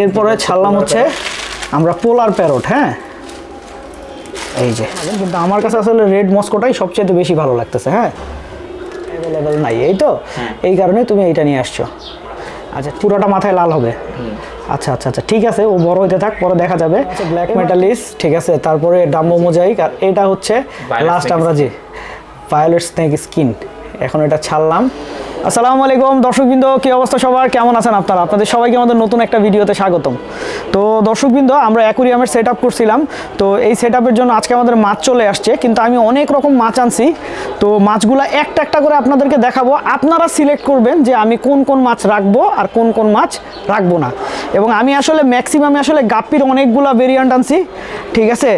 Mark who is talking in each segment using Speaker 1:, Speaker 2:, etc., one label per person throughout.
Speaker 1: এরপরে ছাড়লাম হচ্ছে আমরা পোলার প্যারট হ্যাঁ? এই যে কিন্তু আমার কাছে আসলে রেড মস্কোটাই সবচেয়ে বেশি ভালো লাগতেছে হ্যাঁ? অ্যাভেলেবেল নাই এই তো? এই কারণে তুমি এইটা নিয়ে আসছো। আচ্ছা পুরোটা মাথায় লাল হবে। আচ্ছা আচ্ছা আচ্ছা ঠিক আছে ও বড় হইতে থাক পরে দেখা যাবে। আচ্ছা ব্ল্যাক মেটালিস ঠিক আছে তারপরে ডাম্বো মোজাইক আর এটা হচ্ছে লাস্ট আমরা যে ভায়োলেট স্নেক স্কিন এখন এটা ছাড়লাম। আসসালামু আলাইকুম। দর্শকবৃন্দ, কি অবস্থা সবার? কেমন আছেন আপনারা? আপনাদের সবাইকে আমাদের নতুন একটা ভিডিওতে স্বাগতম। তো দর্শকবৃন্দ, আমরা অ্যাকুরিয়ামের সেট আপ করছিলাম। তো এই সেট জন্য আজকে আমাদের মাছ চলে আসছে। কিন্তু আমি অনেক রকম মাছ আনছি। তো মাছগুলো একটা একটা করে আপনাদেরকে দেখাবো। আপনারা সিলেক্ট করবেন যে আমি কোন কোন মাছ রাখব আর কোন কোন মাছ রাখব না। এবং আমি আসলে ম্যাক্সিমামে আসলে গাপ্পির অনেকগুলা ভেরিয়েন্ট আনছি। ঠিক আছে?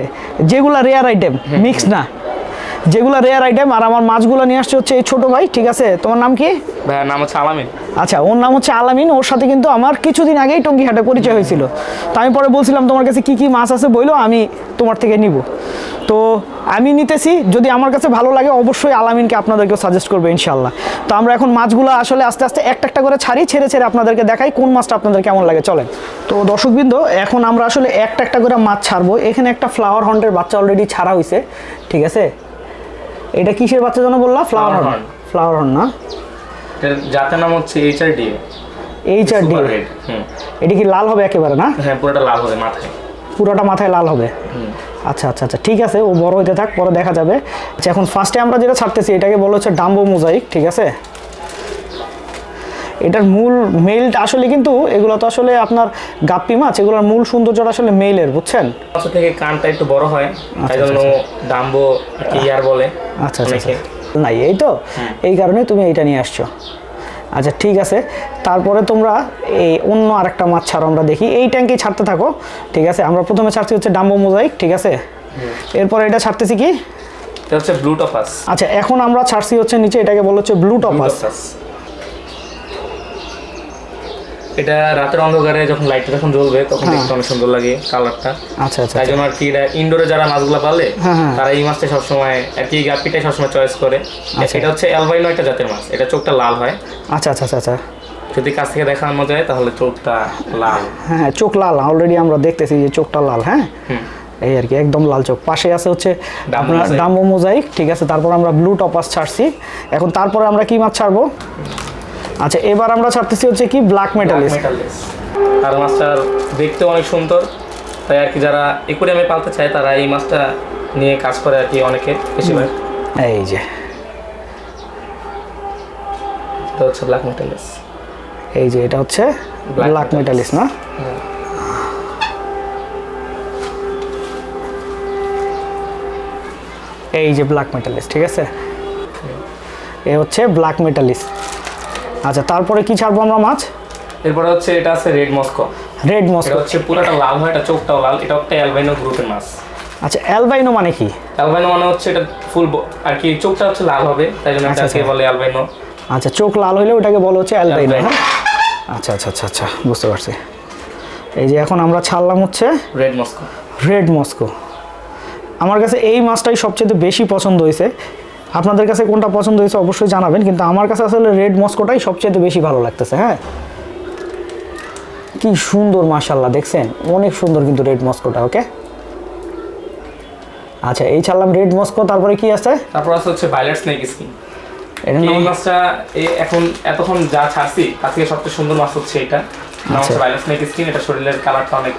Speaker 1: যেগুলা রেয়ার আইটেম মিক্স না। যেগুলো রেয়ার আইটেম আর আমার মাছগুলো নিয়ে আসছে হচ্ছে এই ছোট ভাই ঠিক আছে? তোমার নাম কি?
Speaker 2: ভাইয়ার নাম হচ্ছে আলামিন।
Speaker 1: আচ্ছা ওর নাম হচ্ছে আলামিন ওর সাথে কিন্তু আমার কিছুদিন আগেই টঙ্গিহাটে পরিচয় হয়েছিল। তো আমি পরে বলছিলাম তোমার কাছে কি কি মাছ আছে বইলো? আমি তোমার থেকে নিব। তো আমি নিতেছি যদি আমার কাছে ভালো লাগে অবশ্যই আলামিনকে আপনাদেরকেও সাজেস্ট করবে ইনশাল্লাহ তো আমরা এখন মাছগুলো আসলে আস্তে আস্তে একটা একটা করে ছাড়ি ছেড়ে ছেড়ে আপনাদেরকে দেখাই কোন মাছটা আপনাদের কেমন লাগে চলেন। তো দর্শকবৃন্দ এখন আমরা আসলে একটা একটা করে মাছ ছাড়বো। এখানে একটা ফ্লাওয়ার হন্টের বাচ্চা অলরেডি ছাড়া হয়েছে ঠিক আছে? এটা কিসের বাচ্চা যেন বললাম ফ্লাওয়ার হর্ন ফ্লাওয়ার হর্ন না?
Speaker 2: জাতের নাম হচ্ছে H HRD D
Speaker 1: H R D
Speaker 2: হুম।
Speaker 1: এটা কি লাল হবে একেবারে না?
Speaker 2: হ্যাঁ পুরোটা লাল হবে মাথায়।
Speaker 1: পুরোটা মাথায় লাল হবে। আচ্ছা আচ্ছা আচ্ছা ঠিক আছে ও বড় হইতে থাক পরে দেখা যাবে। আচ্ছা এখন ফার্স্টে আমরা যেটা ছাড়তেছি এটাকে বলা হচ্ছে ডাম্বো মোজাইক ঠিক আছে? এটার মূল মেলটা আসলে কিন্তু এগুলো তো আসলে আপনার গাপ্পি মাছ এগুলোর মূল সৌন্দর্যটা আসলে মেলের বুঝছেন?
Speaker 2: মাছ থেকে কানটা একটু বড় হয় তাই জন্য ডাম্বো ইয়ার বলে
Speaker 1: আচ্ছা আচ্ছা। আচ্ছা। নাই এই তো? এই কারণে তুমি এইটা নিয়ে আসছো। আচ্ছা ঠিক আছে। তারপরে তোমরা এই অন্য আরেকটা মাছ ছাড়ো আমরা দেখি। এই ট্যাঙ্কেই ছাড়তে থাকো ঠিক আছে? আমরা প্রথমে ছাড়ছি হচ্ছে ডাম্বো মোজাইক ঠিক আছে? এরপর এটা ছাড়তেছি কি?
Speaker 2: এটা হচ্ছে ব্লু টপাস
Speaker 1: আচ্ছা এখন আমরা ছাড়ছি হচ্ছে নিচে এটাকে বলা হচ্ছে ব্লু টপাস
Speaker 2: এটা রাতের অন্ধকারে যখন লাইটটা যখন জ্বলবে তখন
Speaker 1: হ্যাঁ।
Speaker 2: দেখতে অনেক সুন্দর লাগে কালারটা
Speaker 1: আচ্ছা আচ্ছা
Speaker 2: তাই জন্য আর কি ইনডোরে যারা মাছগুলো পালে
Speaker 1: হ্যাঁ, হ্যাঁ।
Speaker 2: তারা এই মাছটা সবসময় আর কি গাপ্পিটাই সবসময় চয়েস করে।
Speaker 1: আচ্ছা।
Speaker 2: এটা হচ্ছে অ্যালবাইনো একটা জাতের মাছ এটা চোখটা লাল হয়।
Speaker 1: আচ্ছা আচ্ছা আচ্ছা আচ্ছা।
Speaker 2: যদি কাছ থেকে দেখানো যায় তাহলে চোখটা লাল।
Speaker 1: হ্যাঁ চোখ লাল। অলরেডি আমরা দেখতেছি যে চোখটা লাল হ্যাঁ? এই আর কি একদম লাল চোখ। পাশে আছে হচ্ছে আপনার। ডাম্বো মোজাইক ঠিক আছে তারপর আমরা ব্লু টপাস ছাড়ছি। এখন তারপরে আমরা কি মাছ ছাড়বো? আচ্ছা এবার আমরা ছাড়তেছি হচ্ছে কি ব্ল্যাক মেটালিস
Speaker 2: আর মাছটার দেখতে অনেক সুন্দর। তাই আর কি যারা একুরিয়ামে পালতে চায় তারা এই মাছটা নিয়ে কাজ করে আর কি অনেকে বেশিরভাগ।
Speaker 1: এই যে।
Speaker 2: এটা হচ্ছে ব্ল্যাক মেটালিস
Speaker 1: এই যে এটা হচ্ছে ব্ল্যাক মেটালিস না? এই যে ব্ল্যাক মেটালিস ঠিক আছে? এ হচ্ছে ব্ল্যাক মেটালিস আচ্ছা তারপরে কি ছাড়বো আমরা মাছ?
Speaker 2: এরপরে হচ্ছে এটা আছে রেড মস্কো।
Speaker 1: রেড
Speaker 2: এটা
Speaker 1: মস্কো
Speaker 2: হচ্ছে পুরোটা লাল হয় এটা চোখটাও লাল। এটা একটা অ্যালবাইনো গ্রুপের মাছ।
Speaker 1: আচ্ছা অ্যালবাইনো মানে কি?
Speaker 2: অ্যালবাইনো মানে হচ্ছে এটা ফুল আর কি চোখটা হচ্ছে লাল হবে তাই জন্য
Speaker 1: আচ্ছা,
Speaker 2: এটাকে
Speaker 1: আচ্ছা।
Speaker 2: বলে অ্যালবাইনো।
Speaker 1: আচ্ছা চোখ লাল হলে ওটাকে বলো হচ্ছে অ্যালবাইনো হ্যাঁ? আচ্ছা আচ্ছা আচ্ছা আচ্ছা বুঝতে পারছি। এই যে এখন আমরা ছাড়লাম হচ্ছে
Speaker 2: রেড মস্কো
Speaker 1: রেড মস্কো আমার কাছে এই মাছটাই সবচেয়ে বেশি পছন্দ হয়েছে। আপনাদের কাছে কোনটা পছন্দ হয়েছে অবশ্যই জানাবেন কিন্তু আমার কাছে আসলে রেড মস্কোটাই সবচেয়ে বেশি ভালো লাগতেছে হ্যাঁ? কি সুন্দর মাশাল্লাহ দেখছেন? অনেক সুন্দর কিন্তু রেড মস্কোটা ওকে? আচ্ছা এই ছাড়লাম রেড মস্কো তারপরে কি আছে?
Speaker 2: তারপর আছে হচ্ছে ভাইলেট স্নেক স্কিন। এই
Speaker 1: নাম
Speaker 2: মাছটা এই এখন এতক্ষণ যা ছাড়ছি তার থেকে সবচেয়ে সুন্দর মাছ হচ্ছে এটা। নাম
Speaker 1: আচ্ছা।
Speaker 2: হচ্ছে ভাইলেট স্নেক স্কিন এটা শরীরের কালারটা অনেক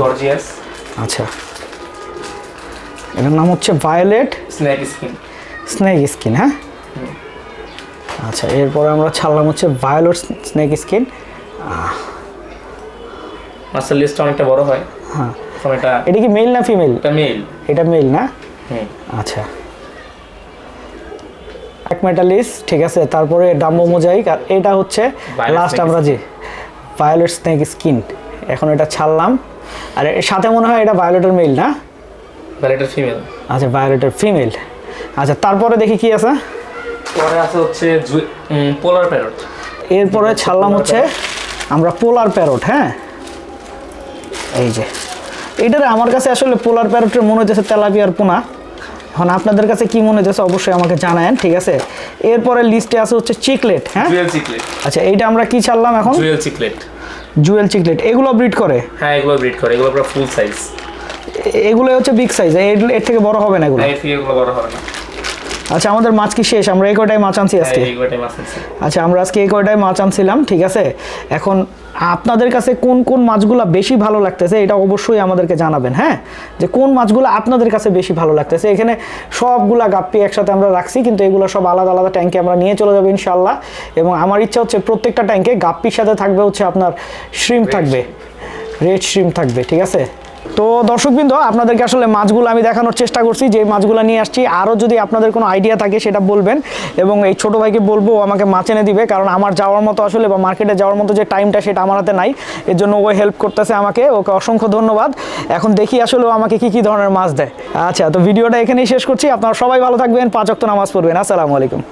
Speaker 2: গর্জিয়াস
Speaker 1: আচ্ছা। এটার নাম হচ্ছে violet
Speaker 2: snake skin.
Speaker 1: Snake skin হ্যাঁ? আচ্ছা এরপরে আমরা ছাড়লাম হচ্ছে ভায়োলেট স্নেক স্কিন
Speaker 2: মাছের লিস্টটা অনেকটা বড় হয়।
Speaker 1: হ্যাঁ।
Speaker 2: এটা
Speaker 1: এটা কি মেল না ফিমেল
Speaker 2: এটা মেল
Speaker 1: এটা মেল না? আচ্ছা। এক মেটালিস ঠিক আছে? তারপরে ডাম্বো মোজাইক আর এটা হচ্ছে লাস্ট আমরা যে ভায়োলেট স্নেক স্কিন এখন এটা ছাড়লাম। আর এর সাথে মনে হয় এটা ভায়োলেটের মেল না?
Speaker 2: ভ্যালেটের ফিমেল
Speaker 1: আচ্ছা ভায়োলেটের ফিমেল আচ্ছা তারপরে দেখি কি আছে।
Speaker 2: পরে আছে হচ্ছে পোলার প্যারট।
Speaker 1: এরপরে ছাড়লাম হচ্ছে আমরা পোলার প্যারট হ্যাঁ? এই যে এটার আমার কাছে আসলে পোলার প্যারটের মনে হচ্ছে তেলাপিয়ার পোনা। এখন আপনাদের কাছে কি মনে হচ্ছে অবশ্যই আমাকে জানায়েন ঠিক আছে? এরপরে লিস্টে আছে হচ্ছে চিকলেট হ্যাঁ?
Speaker 2: Jewel chiclet.
Speaker 1: আচ্ছা এইটা আমরা কি ছাড়লাম এখন?
Speaker 2: Jewel chiclet.
Speaker 1: জুয়েল চিকলেট এগুলো ব্রিড করে?
Speaker 2: হ্যাঁ এগুলো ব্রিড করে এগুলো পুরো ফুল সাইজ।
Speaker 1: এগুলো হচ্ছে বিগ সাইজ এর থেকে বড় হবে না এগুলো?
Speaker 2: হ্যাঁ এর থেকে এগুলো বড় হবে না।
Speaker 1: আচ্ছা আমাদের মাছ কি শেষ? আমরা এই কয়টাই মাছ আনছি
Speaker 2: হ্যাঁ
Speaker 1: আজকে। আচ্ছা আমরা আজকে এই কয়টাই মাছ আনছিলাম ঠিক আছে? এখন আপনাদের কাছে কোন কোন মাছগুলো বেশি ভালো লাগতেছে এটা অবশ্যই আমাদেরকে জানাবেন হ্যাঁ? যে কোন মাছগুলো আপনাদের কাছে বেশি ভালো লাগতেছে। এখানে সবগুলা গাপ্পি একসাথে আমরা রাখছি কিন্তু এগুলো সব আলাদা আলাদা ট্যাঙ্কে আমরা নিয়ে চলে যাব ইনশাল্লাহ এবং আমার ইচ্ছা হচ্ছে প্রত্যেকটা ট্যাঙ্কে গাপ্পির সাথে থাকবে হচ্ছে আপনার শ্রিম থাকবে। রেড শ্রিম থাকবে ঠিক আছে? তো দর্শকবৃন্দ, আপনাদেরকে আসলে মাছগুলো আমি দেখানোর চেষ্টা করছি যে মাছগুলো নিয়ে আসছি, আরও যদি আপনাদের কোনো আইডিয়া থাকে সেটা বলবেন। এবং এই ছোটো ভাইকে বলব আমাকে মাছ এনে দিবে, কারণ আমার যাওয়ার মতো আসলে বা মার্কেটে যাওয়ার মতো যে টাইমটা সেটা আমার হাতে নাই, এর জন্য ও হেল্প করতেছে আমাকে, ওকে অসংখ্য ধন্যবাদ। এখন দেখি আসলে ও আমাকে কী কী ধরনের মাছ দেয়। আচ্ছা তো ভিডিওটা এখানেই শেষ করছি, আপনারা সবাই ভালো থাকবেন, পাঁচ অক্ত নামাজ পড়বেন, আসসালামু আলাইকুম।